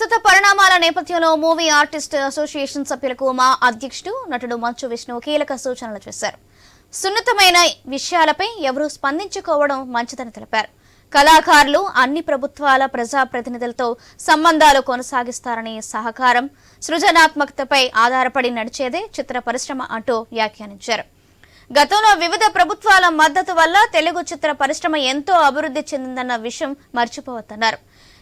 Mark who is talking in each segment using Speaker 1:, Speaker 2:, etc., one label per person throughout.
Speaker 1: ప్రస్తుత పరిణామాల నేపథ్యంలో మూవీ ఆర్టిస్ట్ అసోసియేషన్ సభ్యులకు మా అధ్యక్షుడు నటుడు మంచు విష్ణు కీలక సూచనలు చేశారు. సున్నితమైన విషయాలపై ఎవరూ స్పందించుకోవడం మంచిదని తెలిపారు. కళాకారులు అన్ని ప్రభుత్వాల ప్రజాప్రతినిధులతో సంబంధాలు కొనసాగిస్తారని సహకారం సృజనాత్మకతపై ఆధారపడి నడిచేదే చిత్ర పరిశ్రమ అంటూ వ్యాఖ్యానించారు. గతంలో వివిధ ప్రభుత్వాల మద్దతు వల్ల తెలుగు చిత్ర పరిశ్రమ ఎంతో అభివృద్ధి చెందిందన్న విషయం మర్చిపోవద్దన్నారు.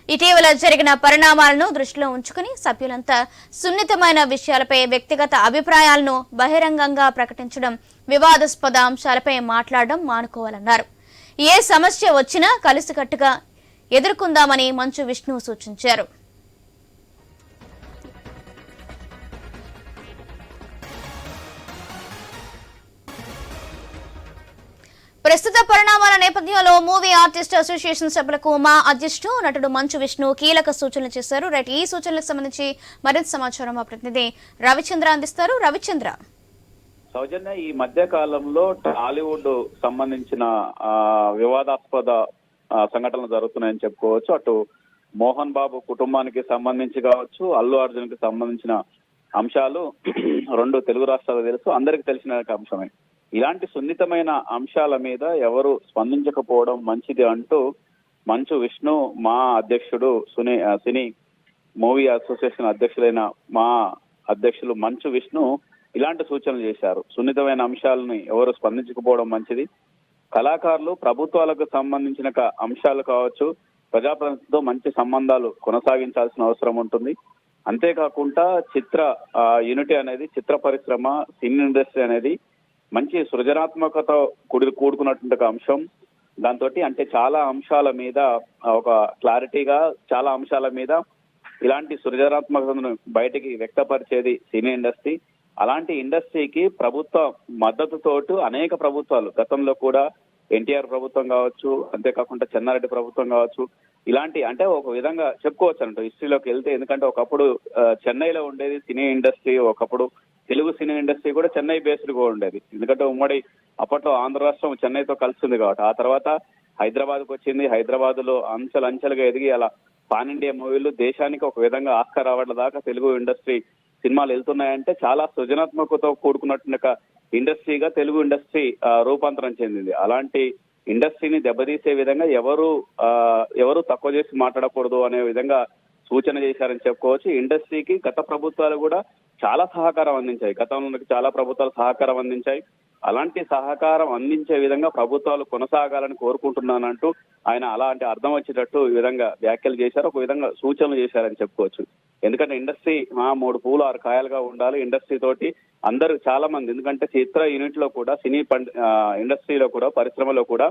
Speaker 1: ఇటీవల జరిగిన పరిణామాలను దృష్టిలో ఉంచుకుని సభ్యులంతా సున్నితమైన విషయాలపై వ్యక్తిగత అభిప్రాయాలను బహిరంగంగా ప్రకటించడం వివాదాస్పద అంశాలపై మాట్లాడడం మానుకోవాలన్నారు. ఏ సమస్య వచ్చినా కలిసికట్టుగా ఎదుర్కొందామని మంచు విష్ణు సూచించారు. ప్రస్తుత పరిణామాల నేపథ్యంలో మూవీ ఆర్టిస్ట్ అసోసియేషన్ సభ్యులకు మా అధ్యక్షుడు నటుడు మంచు విష్ణు కీలక సూచనలు చేశారు. రైట్ ఈ సూచనలకు సంబంధించి మరింత సమాచారం మా ప్రతినిధి రవిచంద్ర అందిస్తారు. రవిచంద్ర.
Speaker 2: సౌజన్య ఈ మధ్య కాలంలో టాలీవుడ్ సంబంధించిన ఆ, వివాదాస్పద సంఘటనలు జరుగుతున్నాయని చెప్పుకోవచ్చు. అటు మోహన్ బాబు కుటుంబానికి సంబంధించి కావచ్చు అల్లు అర్జున్కి సంబంధించిన అంశాలు రెండు తెలుగు రాష్ట్రాలు తెలుసు. అందరికి తెలిసిన అంశమే. ఇలాంటి సున్నితమైన అంశాల మీద ఎవరు స్పందించకపోవడం మంచిది అంటూ మంచు విష్ణు మా అధ్యక్షుడు సునీ సినీ మూవీ అసోసియేషన్ అధ్యక్షులైన మా అధ్యక్షులు మంచు విష్ణు ఇలాంటి సూచనలు చేశారు. సున్నితమైన అంశాలని ఎవరు స్పందించకపోవడం మంచిది. కళాకారులు ప్రభుత్వాలకు సంబంధించిన అంశాలు కావచ్చు ప్రజాప్రతినిధులతో మంచి సంబంధాలు కొనసాగించాల్సిన అవసరం ఉంటుంది. అంతేకాకుండా చిత్ర ఆ, యూనిటీ అనేది చిత్ర పరిశ్రమ సినీ ఇండస్ట్రీ అనేది మంచి సృజనాత్మకత కూడి కూడుకున్నటువంటి ఒక అంశం. దాంతో అంటే చాలా అంశాల మీద ఒక క్లారిటీగా చాలా అంశాల మీద ఇలాంటి సృజనాత్మకతను బయటికి వ్యక్తపరిచేది సినీ ఇండస్ట్రీ. అలాంటి ఇండస్ట్రీకి ప్రభుత్వ మద్దతుతోటి అనేక ప్రభుత్వాలు గతంలో కూడా ఎన్టీఆర్ ప్రభుత్వం కావచ్చు అంతేకాకుండా చెన్నారెడ్డి ప్రభుత్వం కావచ్చు ఇలాంటి అంటే ఒక విధంగా చెప్పుకోవచ్చు అంట హిస్టరీలోకి వెళ్తే ఎందుకంటే ఒకప్పుడు చెన్నైలో ఉండేది సినీ ఇండస్ట్రీ ఒకప్పుడు తెలుగు సినీ ఇండస్ట్రీ కూడా చెన్నై బేస్డ్గా ఉండేది. ఎందుకంటే ఉమ్మడి అప్పట్లో ఆంధ్ర రాష్ట్రం చెన్నైతో కలిసింది కాబట్టి ఆ తర్వాత హైదరాబాద్కు వచ్చింది హైదరాబాద్లో అంచెలు అంచెలుగా ఎదిగి అలా పాన్ ఇండియా మూవీలు దేశానికి ఒక విధంగా ఆస్కార్ అవ్వడం దాకా తెలుగు ఇండస్ట్రీ సినిమాలు వెళ్తున్నాయంటే చాలా సృజనాత్మకతో కూడుకున్నట్టు ఇండస్ట్రీగా తెలుగు ఇండస్ట్రీ రూపాంతరం చెందింది. అలాంటి ఇండస్ట్రీని దెబ్బతీసే విధంగా ఎవరు ఆ, ఎవరు తక్కువ చేసి మాట్లాడకూడదు అనే విధంగా సూచన చేశారని చెప్పుకోవచ్చు. ఇండస్ట్రీకి గత ప్రభుత్వాలు కూడా చాలా సహకారం అందించాయి. గతంలో చాలా ప్రభుత్వాలు సహకారం అందించాయి. అలాంటి సహకారం అందించే విధంగా ప్రభుత్వాలు కొనసాగాలని కోరుకుంటున్నానంటూ ఆయన అలాంటి అర్థం వచ్చేటట్టు ఈ విధంగా వ్యాఖ్యలు చేశారు. ఒక విధంగా సూచనలు చేశారని చెప్పుకోవచ్చు. ఎందుకంటే ఇండస్ట్రీ మా మూడు పూలు ఆరు కాయలుగా ఉండాలి ఇండస్ట్రీ తోటి అందరూ చాలా మంది ఎందుకంటే చిత్ర యూనిట్లో కూడా సినీ ఇండస్ట్రీలో కూడా పరిశ్రమలో కూడా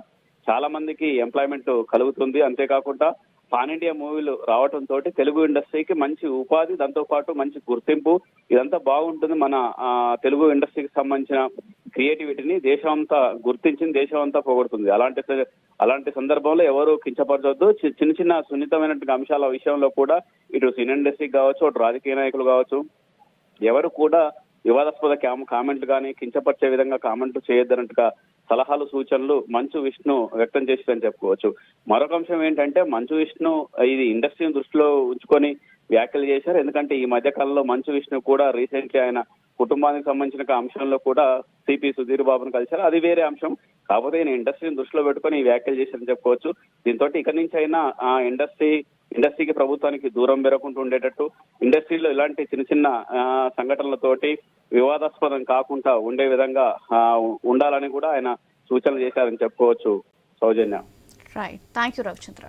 Speaker 2: చాలా మందికి ఎంప్లాయ్మెంట్ కలుగుతుంది. అంతేకాకుండా పాన్ ఇండియా మూవీలు రావడం తోటి తెలుగు ఇండస్ట్రీకి మంచి ఉపాధి దాంతో పాటు మంచి గుర్తింపు ఇదంతా బాగుంటుంది మన ఆ, తెలుగు ఇండస్ట్రీకి సంబంధించిన క్రియేటివిటీని దేశం అంతా గుర్తించింది దేశం అంతా పోగొడుతుంది. అలాంటి అలాంటి సందర్భంలో ఎవరు కించపరచొద్దు. చిన్న చిన్న సున్నితమైనటువంటి అంశాల విషయంలో కూడా ఇటు సినీ ఇండస్ట్రీ కావచ్చు అటు రాజకీయ నాయకులు కావచ్చు ఎవరు కూడా వివాదాస్పద కామ- కామెంట్లు కానీ కించపరిచే విధంగా కామెంట్లు చేయొద్దన్నట్టుగా సలహాలు సూచనలు మంచు విష్ణు వ్యక్తం చేసిందని చెప్పుకోవచ్చు. మరొక అంశం ఏంటంటే మంచు విష్ణు ఇది ఇండస్ట్రీని దృష్టిలో ఉంచుకొని వ్యాఖ్యలు చేశారు. ఎందుకంటే ఈ మధ్య కాలంలో మంచు విష్ణు కూడా రీసెంట్లీ ఆయన కుటుంబానికి సంబంధించిన అంశంలో కూడా సిపి సుధీర్ బాబును కలిశారు. అది వేరే అంశం. కాకపోతే ఈయన ఇండస్ట్రీని దృష్టిలో పెట్టుకొని ఈ వ్యాఖ్యలు చేశారని చెప్పుకోవచ్చు. దీంతో ఇక్కడి నుంచి అయినా ఆ ఇండస్ట్రీ ఇండస్ట్రీకి ప్రభుత్వానికి దూరం పెరగకుండా ఉండేటట్టు ఇండస్ట్రీలో ఇలాంటి చిన్న చిన్న సంఘటనలతోటి వివాదాస్పదం కాకుండా ఉండే విధంగా ఉండాలని కూడా ఆయన సూచనలు చేశారని చెప్పుకోవచ్చు. సౌజన్య.
Speaker 1: Right thank you Ravichandra